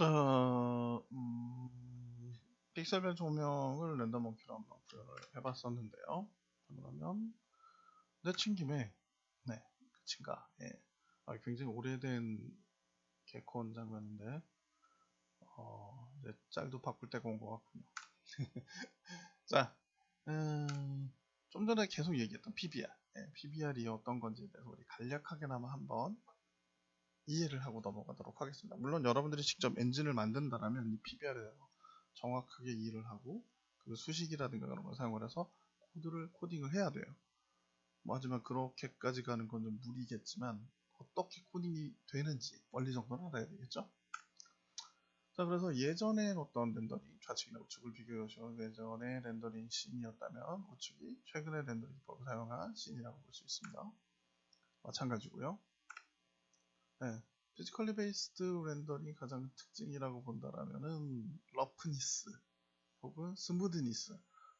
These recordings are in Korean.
자, 음, 픽셀별 조명을 랜덤워키로 한번 구현을 해봤었는데요. 그러면 내친 김에 네, 그친가 예. 아, 굉장히 오래된 개콘 장면인데 어, 이제 짤도 바꿀 때가 온 것 같군요. 자, 음, 좀 전에 계속 얘기했던 PBR, 예, PBR이 어떤 건지에 대해서 우리 간략하게나마 한번 이해를 하고 넘어가도록 하겠습니다. 물론 여러분들이 직접 엔진을 만든다라면 이 PBR에 대해서 정확하게 이해를 하고 그 수식이라든가 그런 걸 사용을 해서 코드를 코딩을 해야 돼요. 뭐 하지만 그렇게까지 가는 건 좀 무리겠지만 어떻게 코딩이 되는지 원리 정도는 알아야 되겠죠. 자 그래서 예전엔 어떤 렌더링 좌측이나 우측을 비교해 보시면 예전에 렌더링 씬이었다면 우측이 최근의 렌더링 기법을 사용한 씬이라고 볼 수 있습니다. 마찬가지고요. 네, 피지컬리 베이스드 렌더링 가장 특징이라고 본다라면은 러프니스 혹은 스무드니스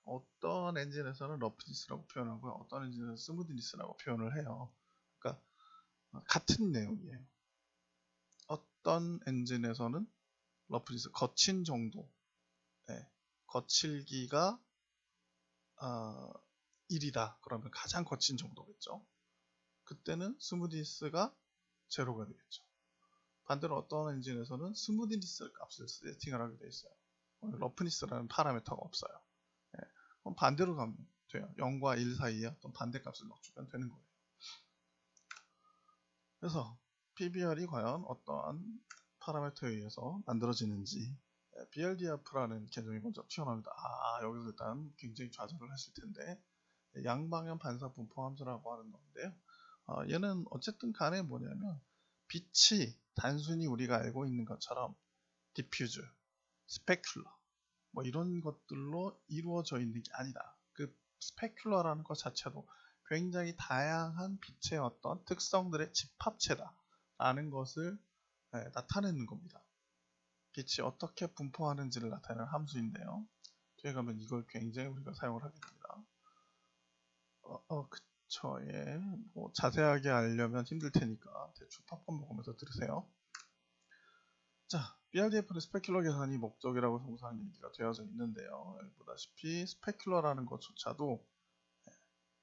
어떤 엔진에서는 러프니스라고 표현하고 어떤 엔진에서는 스무드니스라고 표현을 해요. 그러니까 같은 내용이에요. 어떤 엔진에서는 러프니스 거친 정도 네, 거칠기가 어, 1이다 그러면 가장 거친 정도겠죠. 그때는 스무디스가 제로가 되겠죠. 반대로 어떤 엔진에서는 스무디니스 값을 세팅을 하게 되어 있어요. 러프니스라는 파라미터가 없어요. 네. 그럼 반대로 가면 돼요. 0과 1 사이에 어떤 반대 값을 넣어주면 되는 거예요. 그래서 PBR이 과연 어떠한 파라미터에 의해서 만들어지는지 BLDF라는 개념이 먼저 튀어나옵니다. 아 여기서 일단 굉장히 좌절을 하실 텐데 양방향 반사 분포 함수라고 하는 건데요. 어, 얘는 어쨌든 간에 뭐냐면 빛이 단순히 우리가 알고 있는 것처럼 디퓨즈, 스페큘러 뭐 이런 것들로 이루어져 있는 게 아니다. 그 스페큘러라는 것 자체도 굉장히 다양한 빛의 어떤 특성들의 집합체다 라는 것을 네, 나타내는 겁니다. 빛이 어떻게 분포하는지를 나타내는 함수인데요. 뒤에 가면 이걸 굉장히 우리가 사용을 하게 됩니다. 어, 어 그 쵸, 예. 뭐 자세하게 알려면 힘들 테니까 대충 팝콘 먹으면서 들으세요. 자, BRDF는 스페큘러 계산이 목적이라고 통상 얘기가 되어져 있는데요. 보다시피 스페큘러라는 것조차도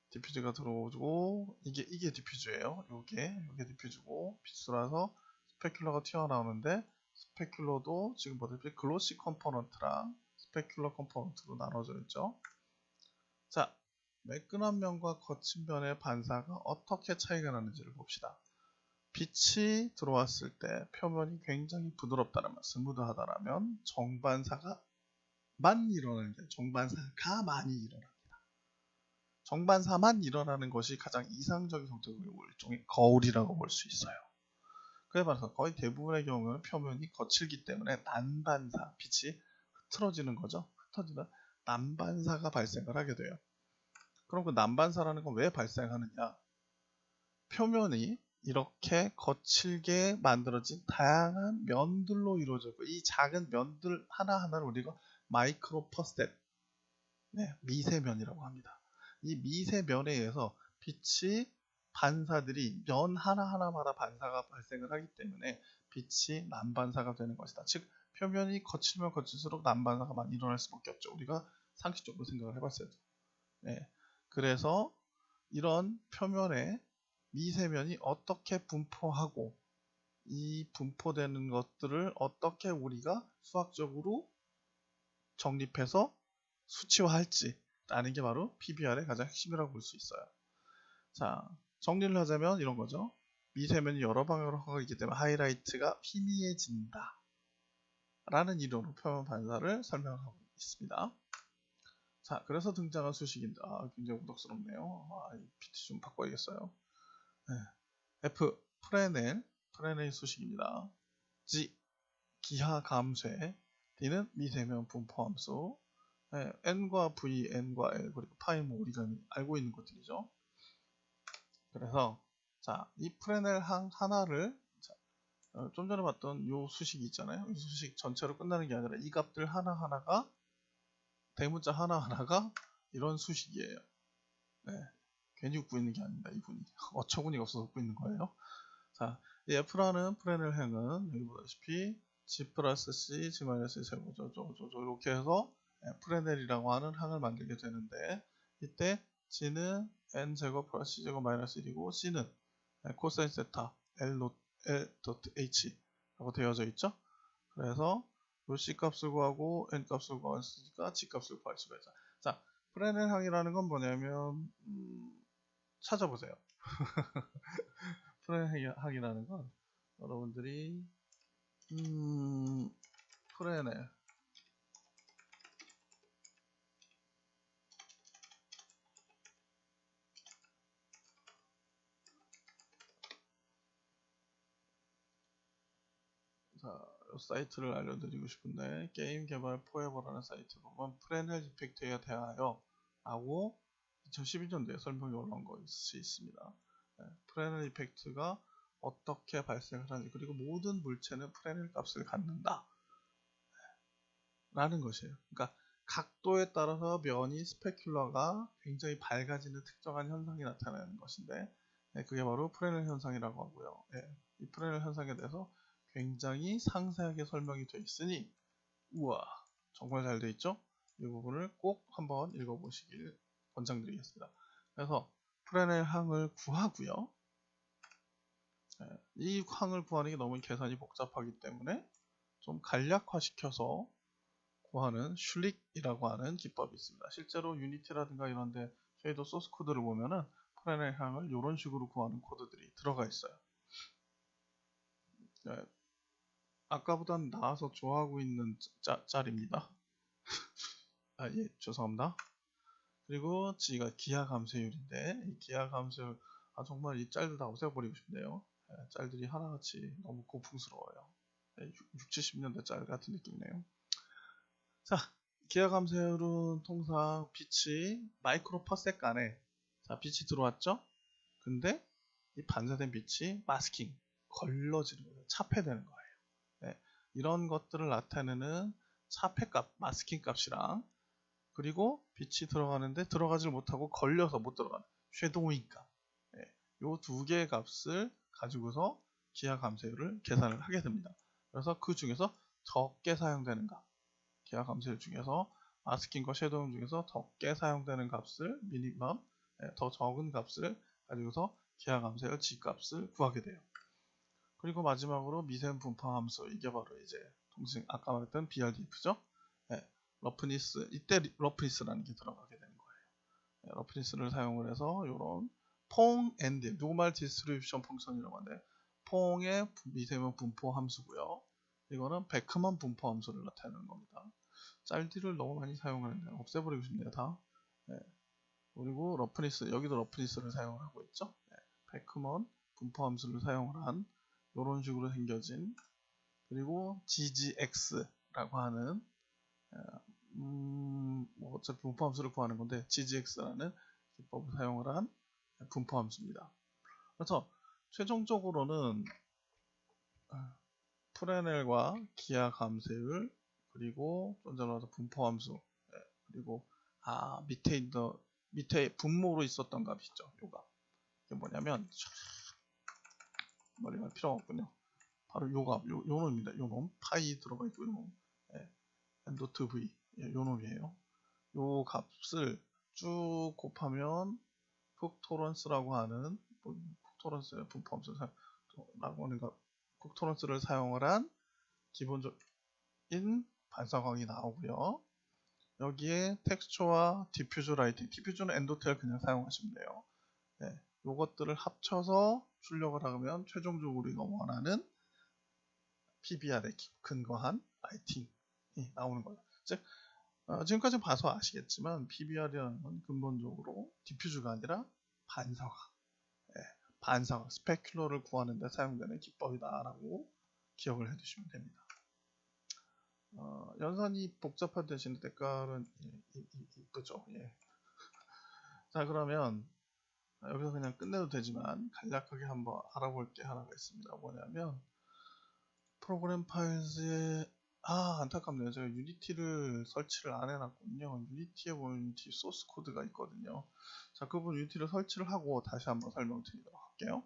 디퓨즈가 들어오고 이게 이게 디퓨즈예요. 요게 요게 디퓨즈고 빛수라서 스페큘러가 튀어나오는데 스페큘러도 지금 보다시피 글로시 컴포넌트랑 스페큘러 컴포넌트로 나눠져 있죠. 자, 매끈한 면과 거친 면의 반사가 어떻게 차이가 나는지를 봅시다. 빛이 들어왔을 때 표면이 굉장히 부드럽다면 스무드하다면 정반사가 만 일어나는 게 정반사가 많이 일어납니다. 정반사만 일어나는 것이 가장 이상적인 성격을 일종의 거울이라고 볼 수 있어요. 그에 반해서 거의 대부분의 경우는 표면이 거칠기 때문에 난반사, 빛이 흐트러지는 거죠. 흩어지는 난반사가 발생을 하게 돼요. 그럼 그 난반사라는 건 왜 발생하느냐? 표면이 이렇게 거칠게 만들어진 다양한 면들로 이루어져 있고 이 작은 면들 하나하나를 우리가 마이크로 퍼스텝 네, 미세면이라고 합니다. 이 미세면에 의해서 빛이 반사들이 면 하나하나마다 반사가 발생을 하기 때문에 빛이 난반사가 되는 것이다. 즉 표면이 거칠면 거칠수록 난반사가 많이 일어날 수밖에 없죠. 우리가 상식적으로 생각을 해봤어요. 네. 그래서 이런 표면에 미세면이 어떻게 분포하고 이 분포되는 것들을 어떻게 우리가 수학적으로 정립해서 수치화할지 라는 게 바로 PBR의 가장 핵심이라고 볼 수 있어요. 자, 정리를 하자면 이런 거죠. 미세면이 여러 방향으로 가기 때문에 하이라이트가 희미해진다. 라는 이론으로 표면 반사를 설명하고 있습니다. 자, 그래서 등장한 수식인데, 아, 굉장히 우덕스럽네요. 아, 이 PT 좀 바꿔야겠어요. 네. F, 프레넬, 프레넬 수식입니다. G, 기하 감쇄, D는 미세면 분 포함수, 네, N과 V, N과 L, 그리고 파이 뭐 우리가 알고 있는 것들이죠. 그래서 자, 이 프레넬 항 하나를 자, 어, 좀 전에 봤던 요 수식이 있잖아요. 이 수식 전체로 끝나는 게 아니라 이 값들 하나하나가 대문자 하나하나가 이런 수식이에요. 네, 괜히 웃고 있는 게 아닙니다. 이분이 어처구니가 없어서 웃고 있는 거예요. 자, 이 F라는 프레넬 행은 여기 보다시피 G 플러스 C, G 마이너스 제곱, 저 저저 이렇게 해서 예, 프레넬이라고 하는 항을 만들게 되는데 이때 G는 N 제곱 플러스 C 제곱 마이너스 1이고 C는 예, 코사인 세타 L 노 L 도트 H 라고 되어져 있죠. 그래서 요 C 값을 구하고 N 값을 구하니까 G 값을 구할 수가 있죠. 자, 프레넬 항이라는 건 뭐냐면 음, 찾아보세요. 프레넬 항이라는 건 여러분들이 음, 프레넬 자, 이 사이트를 알려드리고 싶은데 게임 개발 포에버라는 사이트 보면 프레넬 이펙트에 대하여 라고 2012년도에 설명이 올라온 것이 있습니다. 네, 프레넬 이펙트가 어떻게 발생을 하는지 그리고 모든 물체는 프레넬 값을 갖는다 라는 것이에요. 그러니까 각도에 따라서 면이 스페큘러가 굉장히 밝아지는 특정한 현상이 나타나는 것인데 네, 그게 바로 프레넬 현상이라고 하고요. 네, 이 프레넬 현상에 대해서 굉장히 상세하게 설명이 되어 있으니 우와 정말 잘 되어 있죠? 이 부분을 꼭 한번 읽어보시길 권장드리겠습니다. 그래서 프레넬 항을 구하고요. 네, 이 항을 구하는 게 너무 계산이 복잡하기 때문에 좀 간략화시켜서 구하는 슐릭이라고 하는 기법이 있습니다. 실제로 유니티라든가 이런데 쉐이더 소스 코드를 보면은 프레넬 항을 이런 식으로 구하는 코드들이 들어가 있어요. 네, 아까보단 나아서 좋아하고 있는 짜, 짤입니다. 아, 예, 죄송합니다. 그리고 G가 기하 감소율인데, 이 기하 감소율, 아, 정말 이 짤들 다 없애버리고 싶네요. 예, 짤들이 하나같이 너무 고풍스러워요. 예, 6, 70년대 짤 같은 느낌이네요. 자, 기하 감소율은 통상 빛이 마이크로 퍼섹 안에, 자, 빛이 들어왔죠? 근데 이 반사된 빛이 마스킹, 걸러지는 거예요. 차폐되는 거예요. 네, 이런 것들을 나타내는 차폐값, 마스킹 값이랑 그리고 빛이 들어가는데 들어가질 못하고 걸려서 못 들어가는 쉐도잉 값. 네, 이두 개의 값을 가지고서 기하 감소율을 계산을 하게 됩니다. 그래서 그 중에서 적게 사용되는 값, 기하 감소율 중에서 마스킹과 쉐도잉 중에서 적게 사용되는 값을 미니멈, 네, 더 적은 값을 가지고서 기하 감소율 G 값을 구하게 돼요. 그리고 마지막으로 미세음 분포 함수 이게 바로 이제 동생 아까 말했던 BRDF죠. 네, 러프니스 이때 러프니스라는 게 들어가게 되는 거예요. 네, 러프니스를 사용을 해서 이런 퐁 앤드 노멀 디스트리뷰션 펑션이라고 하는데 퐁의 미세음 분포 함수고요. 이거는 베크만 분포 함수를 나타내는 겁니다. 짤디를 너무 많이 사용하는데 없애버리고 싶네요 다. 네. 그리고 러프니스 여기도 러프니스를 사용을 하고 있죠. 네. 베크먼 분포 함수를 사용을 한 이런 식으로 생겨진 그리고 ggx라고 하는 음, 뭐 어차피 분포함수를 구하는 건데 ggx라는 기법을 사용을 한 분포함수입니다. 그래서 최종적으로는 프레넬과 기하 감세율 그리고 좀 전에 말한 분포함수 예, 그리고 아 밑에 있던 밑에 분모로 있었던 값 있죠. 요가 이게 뭐냐면 머리가 필요 없군요. 바로 요가, 요, 요 놈입니다. 요 놈. 파이 들어가 있고, 요 놈. 예. 엔도트 V. 예, 요 놈이에요. 요 값을 쭉 곱하면 쿡토런스라고 하는, 쿡토런스의 분포함수라고 하는 것, 쿡토런스를 사용을 한 기본적인 반사광이 나오고요. 여기에 텍스처와 디퓨즈 라이팅, 디퓨즈는 엔도텔 그냥 사용하시면 돼요. 네, 요것들을 합쳐서 출력을 하면 최종적으로 우리가 원하는 PBR에 근거한 라이팅이 나오는 거예요. 즉 어, 지금까지 봐서 아시겠지만 PBR이라는 건 근본적으로 디퓨즈가 아니라 반사각, 예, 반사각, 스페큘러를 구하는 데 사용되는 기법이다라고 기억을 해두시면 됩니다. 어, 연산이 복잡한 대신에 예, 이쁘죠. 예. 자 그러면 여기서 그냥 끝내도 되지만 간략하게 한번 알아볼 게 하나가 있습니다. 뭐냐면 프로그램 파일즈에 아 안타깝네요. 제가 유니티를 설치를 안 해놨군요. 유니티에 보면 유니티 소스 코드가 있거든요. 자, 그 부분 유니티를 설치를 하고 다시 한번 설명드리도록 할게요.